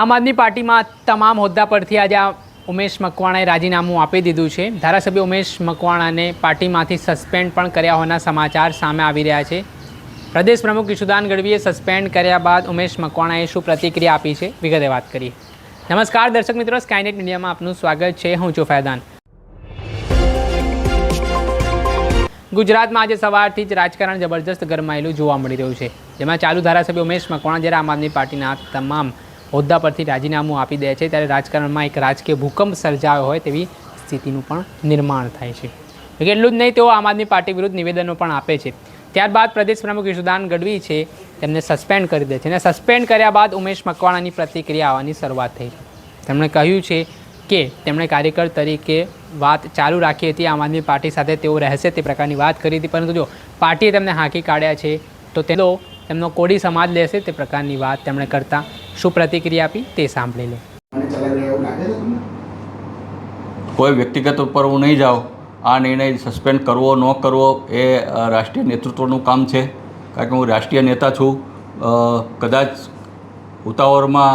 આમ આદમી પાર્ટીમાં તમામ હોદ્દા પરથી આજે આ ઉમેશ મકવાણાએ રાજીનામું આપી દીધું છે. ધારાસભ્ય ઉમેશ મકવાણાને પાર્ટીમાંથી સસ્પેન્ડ પણ કર્યા હોવાના સમાચાર સામે આવી રહ્યા છે. પ્રદેશ પ્રમુખ ઈશુદાન ગઢવીએ સસ્પેન્ડ કર્યા બાદ ઉમેશ મકવાણાએ શું પ્રતિક્રિયા આપી છે? વિગતે વાત કરીએ. નમસ્કાર દર્શક મિત્રો સ્કાયનેટ મીડિયામાં આપનું સ્વાગત છે. હું છું ફૈદાન ગુજરાતમાં આજે સવારથી જ રાજકારણ જબરજસ્ત ગરમાયેલું જોવા મળી રહ્યું છે. જેમાં ચાલુ ધારાસભ્ય ઉમેશ મકવાણા જ્યારે આમ આદમી પાર્ટીના તમામ હોદ્દા પરથી રાજીનામું આપી દે છે ત્યારે રાજકારણમાં એક રાજકીય ભૂકંપ સર્જાયો હોય તેવી સ્થિતિનું પણ નિર્માણ થાય છે. એટલું જ નહીં, તેઓ આમ આદમી પાર્ટી વિરુદ્ધ નિવેદનો પણ આપે છે. ત્યારબાદ પ્રદેશ પ્રમુખ યશુદાન ગઢવી છે, તેમને સસ્પેન્ડ કરી દે છે અને સસ્પેન્ડ કર્યા બાદ ઉમેશ મકવાણાની પ્રતિક્રિયા આવવાની શરૂઆત થઈ તેમણે કહ્યું છે કે તેમણે કાર્યકર તરીકે વાત ચાલુ રાખી હતી, આમ આદમી પાર્ટી સાથે તેઓ રહેશે તે પ્રકારની વાત કરી હતી, પરંતુ જો પાર્ટીએ તેમને હાંકી કાઢ્યા છે, તો તેનો તેમનો કોડી સમાજ લેશે તે પ્રકારની વાત તેમણે કરતા શું પ્રતિક્રિયા આપી તે સાંભળી લે. કોઈ વ્યક્તિગત ઉપર હું નહીં જાઉં. આ નિર્ણય સસ્પેન્ડ કરવો ન કરવો એ રાષ્ટ્રીય નેતૃત્વનું કામ છે. કારણ કે હું રાષ્ટ્રીય નેતા છું. કદાચ ઉતાવળમાં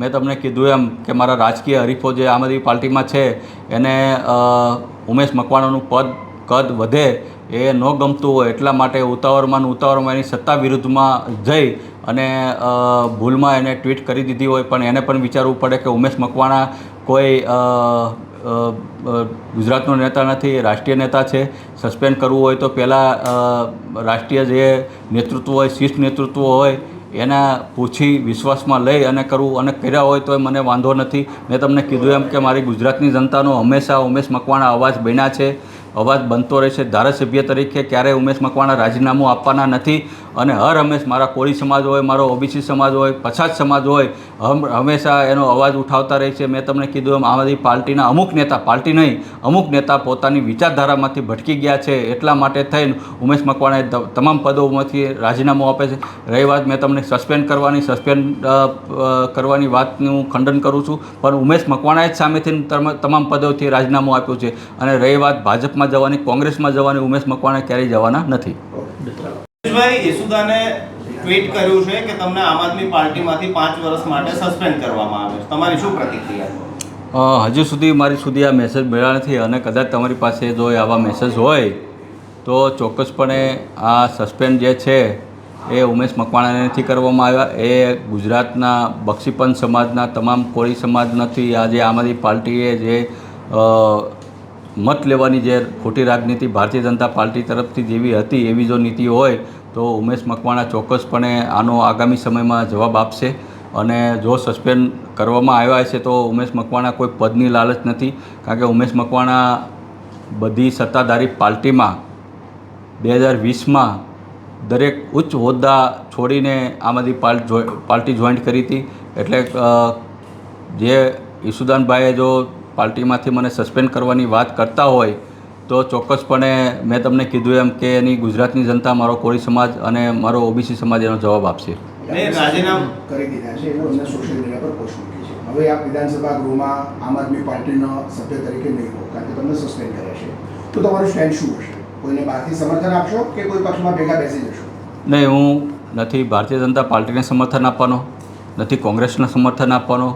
મેં તમને કીધું એમ કે મારા રાજકીય હરીફો જે આમ આદમી પાર્ટીમાં છે એને ઉમેશ મકવાણાનું પદ કદ વધે એ ન ગમતું હોય એટલા માટે ઉતાવળમાં ઉતાવળમાં એની સત્તા વિરુદ્ધમાં જઈ અને ભૂલમાં એને ટ્વીટ કરી દીધી હોય, પણ એને પણ વિચારવું પડે કે ઉમેશ મકવાણા કોઈ ગુજરાતનો નેતા નથી, રાષ્ટ્રીય નેતા છે. સસ્પેન્ડ કરવું હોય તો પહેલાં રાષ્ટ્રીય જે નેતૃત્વ હોય, શિષ્ટ નેતૃત્વ હોય, એના પૂછી વિશ્વાસમાં લઈ અને કરવું અને કર્યા હોય તો મને વાંધો નથી. મેં તમને કીધું એમ કે મારી ગુજરાતની જનતાનો હંમેશા ઉમેશ મકવાણા અવાજ બન્યા છે. અવાજ બનતો રહેશે ધારાસભ્ય તરીકે ક્યારેય ઉમેશ મકવાણા રાજીનામું આપવાના નથી અને હર હંમેશ મારા કોળી સમાજ હોય, મારો ઓબીસી સમાજ હોય, પછાત સમાજ હોય, હમ હંમેશા એનો અવાજ ઉઠાવતા રહે છે. મેં તમને કીધું એમ, આમ આદમી પાર્ટીના અમુક નેતા, પાર્ટી નહીં, અમુક નેતા પોતાની વિચારધારામાંથી ભટકી ગયા છે. એટલા માટે થઈને ઉમેશ મકવાણાએ તમામ પદોમાંથી રાજીનામું આપે છે. રહી વાત મેં તમને સસ્પેન્ડ કરવાની સસ્પેન્ડ કરવાની વાતનું ખંડન કરું છું. પણ ઉમેશ મકવાણાએ જ સામેથી તમ- તમામ પદોથી રાજીનામું આપ્યું છે. અને રહી વાત ભાજપમાં જવાની કોંગ્રેસમાં જવાની ઉમેશ મકવાણા ક્યારેય જવાના નથી. યશુદાને ટ્વીટ કર્યું છે કે તમને આમ આદમી પાર્ટીમાંથી પાંચ વર્ષ માટે સસ્પેન્ડ કરવામાં આવે તમારી શું પ્રતિક્રિયા? હજુ સુધી મારી સુધી આ મેસેજ મળ્યા નથી અને કદાચ તમારી પાસે જો આવા મેસેજ હોય તો ચોક્કસપણે આ સસ્પેન્ડ જે છે એ ઉમેશ મકવાણાને નથી કરવામાં આવ્યા. એ ગુજરાતના બક્ષીપંથ સમાજના તમામ કોળી સમાજમાંથી આજે આમ આદમી પાર્ટીએ જે મત લેવાની જે ખોટી રાજનીતિ ભારતીય જનતા પાર્ટી તરફથી જેવી હતી એવી જો નીતિ હોય, તો ઉમેશ મકવાણા ચોક્કસપણે આનો આગામી સમયમાં જવાબ આપશે. અને જો સસ્પેન્ડ કરવામાં આવ્યા છે તો ઉમેશ મકવાણા કોઈ પદની લાલચ નથી. કારણ કે ઉમેશ મકવાણા બધી સત્તાધારી પાર્ટીમાં બે હજાર વીસમાં દરેક ઉચ્ચ હોદ્દા છોડીને આમ આદમી પાર્ટી જોઈન્ટ કરી હતી. એટલે જે ઈશુદાનભાઈએ જો પાર્ટીમાંથી મને સસ્પેન્ડ કરવાની વાત કરતા હોય તો ચોક્કસપણે મેં તમને કીધું એમ કે એની ગુજરાતની જનતા મારો કોળી સમાજ અને મારો ઓબીસી સમાજ એનો જવાબ આપશે. રાજીનામું કરી દીધા છે એવું સોશિયલ મીડિયા પર પોસ્ટ મૂકી છે. હવે આપ વિધાનસભા ગૃહમાં આમ આદમી પાર્ટીનો સભ્ય તરીકે નહીં હો કારણ કે તમને સસ્પેન્ડ કર્યા છે. તો તમારું સ્ટેન્ડ શું હશે? કોઈને બહારથી સમર્થન આપશો કે કોઈ પક્ષમાં ભેગા બેસી જશો? નહીં હું નથી ભારતીય જનતા પાર્ટીને સમર્થન આપવાનો નથી કોંગ્રેસને સમર્થન આપવાનો.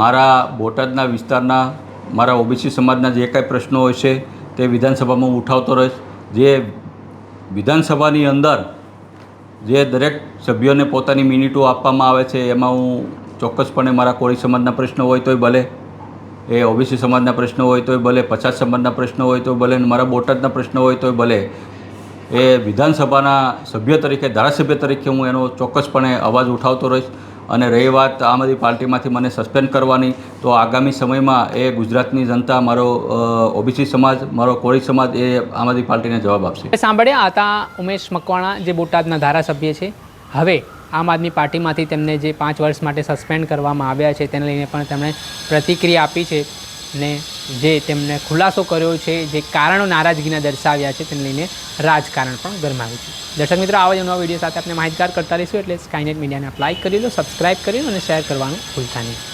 મારા બોટાદના વિસ્તારના મારા ઓબીસી સમાજના જે કાંઈ પ્રશ્નો હોય છે, તે વિધાનસભામાં હું ઉઠાવતો રહીશ. જે વિધાનસભાની અંદર જે દરેક સભ્યોને પોતાની મિનિટો આપવામાં આવે છે, એમાં હું ચોક્કસપણે મારા કોળી સમાજના પ્રશ્નો હોય તોય ભલે, એ ઓબીસી સમાજના પ્રશ્નો હોય તોય ભલે, પછાત સમાજના પ્રશ્નો હોય તોય ભલે મારા બોટાદના પ્રશ્નો હોય તોય ભલે, એ વિધાનસભાના સભ્ય તરીકે, ધારાસભ્ય તરીકે હું એનો ચોક્કસપણે અવાજ ઉઠાવતો રહીશ. અને રહી વાત આમ આદમી પાર્ટીમાંથી મને સસ્પેન્ડ કરવાની, તો આગામી સમયમાં એ ગુજરાતની જનતા મારો ઓબીસી સમાજ, મારો કોળી સમાજ એ આમ આદમી પાર્ટીને જવાબ આપશે. સાંભળ્યા હતા ઉમેશ મકવાણા, જે બોટાદના ધારાસભ્ય છે. હવે આમ આદમી પાર્ટીમાંથી તેમને જે પાંચ વર્ષ માટે સસ્પેન્ડ કરવામાં આવ્યા છે, તેને લઈને પણ તેમણે પ્રતિક્રિયા આપી છે. ને જે તેમણે ખુલાસો કર્યો છે, જે કારણો નારાજગીના દર્શાવ્યા છે, તેને લઈને રાજકારણ પણ ગરમાવ્યું છે. દર્શક મિત્રો, આવા જ નવા વીડિયો સાથે આપણે માહિતગાર કરતા રહીશું એટલે સ્કાયનેટ મીડિયાને લાઇક કરી લો સબસ્ક્રાઇબ કરી લો અને શેર કરવાનું ભૂલતા નહીં.